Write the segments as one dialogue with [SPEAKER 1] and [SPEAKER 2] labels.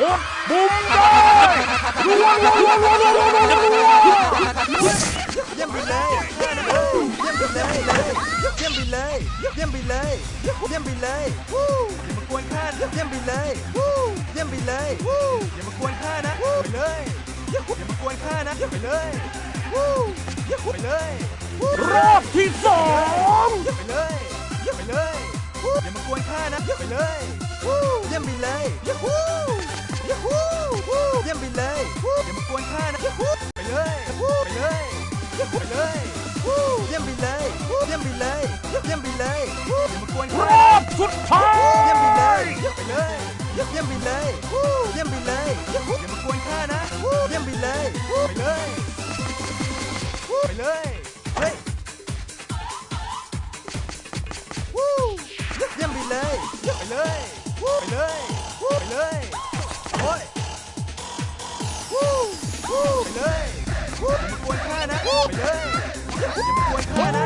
[SPEAKER 1] กดปุ่มได้รัวรัวรัวรัวรัวรัวรัวรัว
[SPEAKER 2] เยี่ยมไปเลยเยี่ยมไปเลยเยี่ยมไปเลยเยี่ยมไปเลยเยี่ยมไปเลยวู้อย่ามากวนข้านะเยี่ยมไปเลยวู้เยี่ยมไปเลยวู้อย่ามากวนข้านะไปเลยอย่ามากวนข้านะไปเลยวู้ไปเลย
[SPEAKER 1] รอบที่สอง
[SPEAKER 2] ไปเลยไปเลยอย่ามากวนข้านะไปเลย เยี่ยมไปเลยวู้วู้วู้เยี่ยมไปเลยอย่ามากวนข้านะไปเลยไปเลยไปเลยวู้เยี่ยมไปเลยเยี่ยมไปเลยเยี่ยมไปเลยอย่ามากวน
[SPEAKER 1] ร
[SPEAKER 2] ข้า
[SPEAKER 1] อ
[SPEAKER 2] นะ
[SPEAKER 1] บสุดท้าย
[SPEAKER 2] เยี่ยมไปเลยไปเลยเยี่ยมไปเลยเยี่ยมไปเลยอย่ามากวนข้านะเยี่ยมไปเลยไปเลยไปเลยเฮ้ยวู้เยี่ยมไปเลยไปเลย ไปเลยไปเลยโอ้ยไปเลยอย่ามากวนข้านะไปเลยอย่ามากวนข้านะ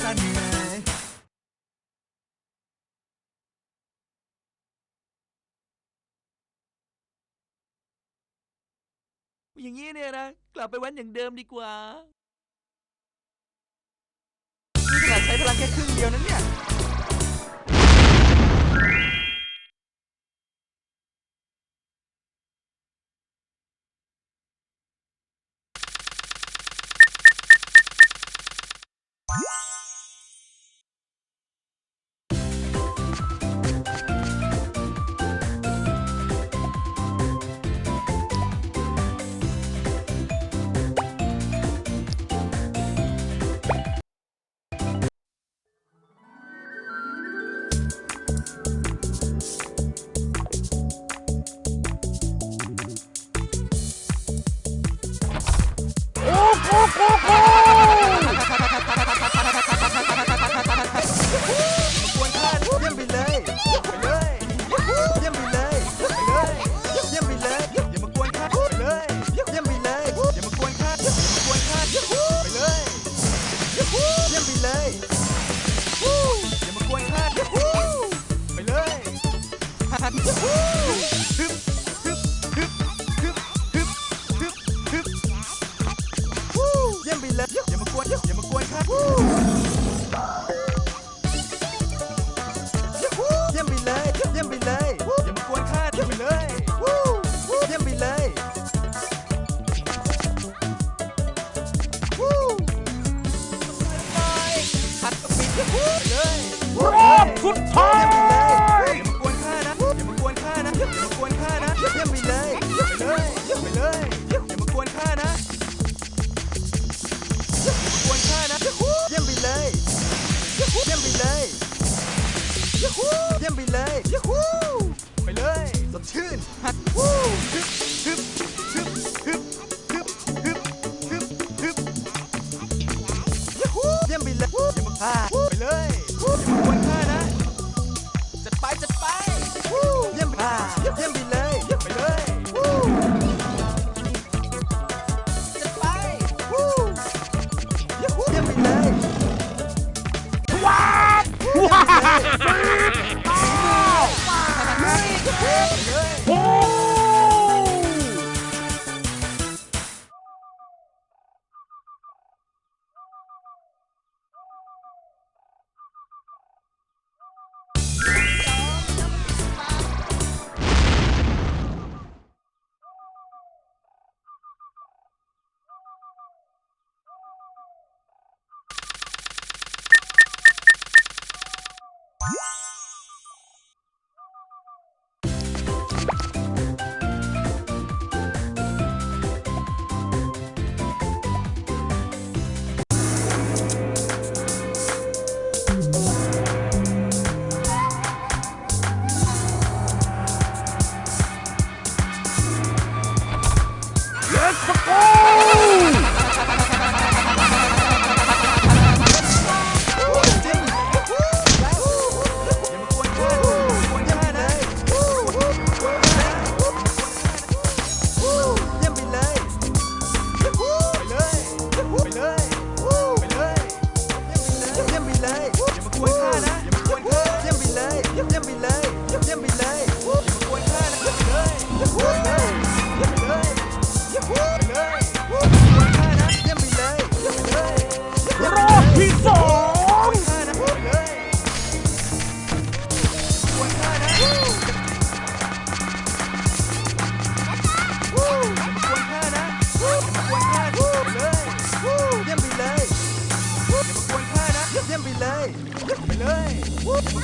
[SPEAKER 2] ข้าเหนื่อย่า
[SPEAKER 3] งนี้เนี่ยนะกลับไปแว้นอย่างเดิมดีกว่า
[SPEAKER 2] นี่ขนาดใช้พลังแค่ครึ่งเดียวนั้นเนี่ย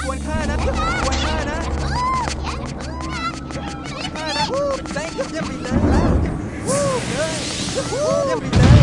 [SPEAKER 1] อ
[SPEAKER 2] ย่ามากวนข้านะอย่ามากวนข้านะข้านะเฮ้ยเยี่ยมไปเลยแล้วเลยเยี่ยมไปเลย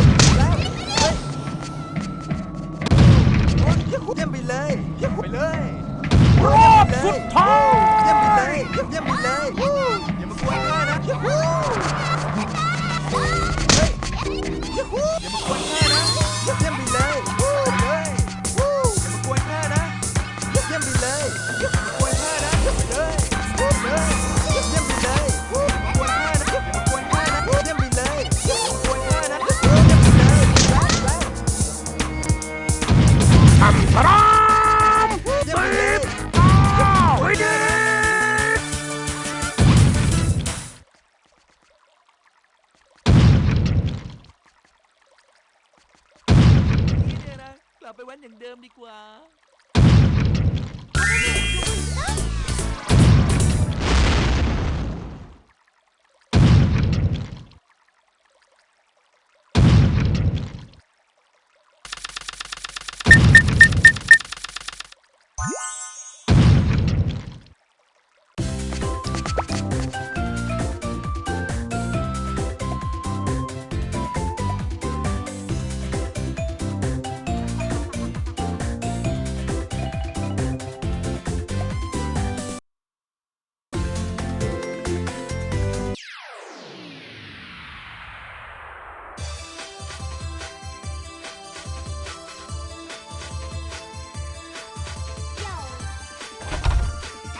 [SPEAKER 1] อย่า
[SPEAKER 3] งเดิมดีกว่า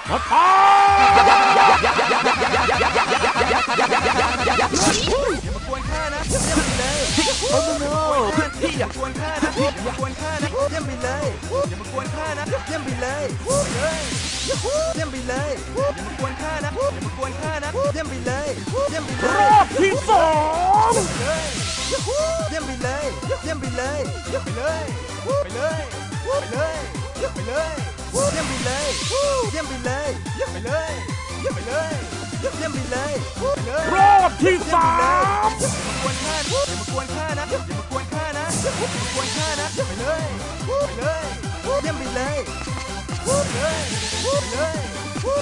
[SPEAKER 1] หมดท้าย
[SPEAKER 2] อย่ามากวนข้านะเยี่ยมไปเลยโอ้โหพี่อย่ากวนข้านะพี่อย่ามากวนข้านะเยี่ยมไปเลยอย่ามากวนข้านะเยี่ยมไปเลยเลยเยี่ยมไปเลยอย่ามากวนข้านะอย่ามากวนข้านะเยี่ยมไปเลยเยี่ยมไปเลยร
[SPEAKER 1] อบที่สอง
[SPEAKER 2] เยี่ยมไปเลยเยี่ยมไปเลยไปเลยไปเลยไปเลยไปเลย เยี่ยมไปเลยเยี่ยมไปเลยไปเลยไปเลยเยี่ยมไปเลยไปเลย
[SPEAKER 1] รอบที่สาม
[SPEAKER 2] อย่ามากวนข้านะอย่ามากวนข้านะอย่ามากวนข้านะอย่ามากวนข้านะไปเลยไปเลยเยี่ยมไปเลยไปเลยไปเลย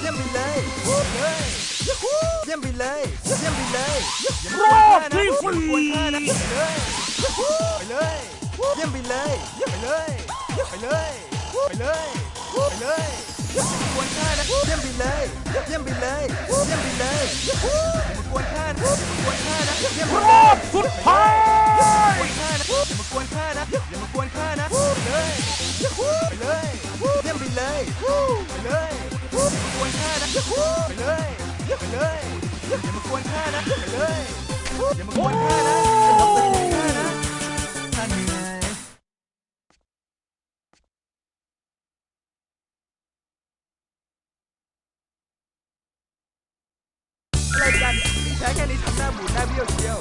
[SPEAKER 2] เยี่ยมไปเลยไปเลยเยี่ยมไปเลยเยี่ยมไปเลยอย่ามารก
[SPEAKER 1] อ
[SPEAKER 2] วน
[SPEAKER 1] บ
[SPEAKER 2] ข้านะ
[SPEAKER 1] ที่
[SPEAKER 2] อย่า
[SPEAKER 1] สี่
[SPEAKER 2] มากวนข้านะไปเลยไปเลยเยี่ยมไปเลยไปเลยไปเลยไปเลยไปเลย เยี่ยมไปเลยเยี่ยมไปเลยเยี่ยมไปเลยอย่ามากวนข้านะอย่ามากวนข้านะเยี่ยมไป
[SPEAKER 1] ร
[SPEAKER 2] เล
[SPEAKER 1] อบสุดท้าย
[SPEAKER 2] อย่ามากวนข้านะอย่ามากวนข้านะอย่ามากวนข้านะไปเลยไปเลยเยี่ยมไปเลยไปเลยอย่ามากวนข้านะไปเลยไปเลยอย่ามากวนข้านะไปเลยอย่ามากวนข้านะอย่ามากวนข้านะถ้าเหนื่ รายการพี่ชายแค่นี้ทำหน้าบูดหน้าเบี้ยวเชียว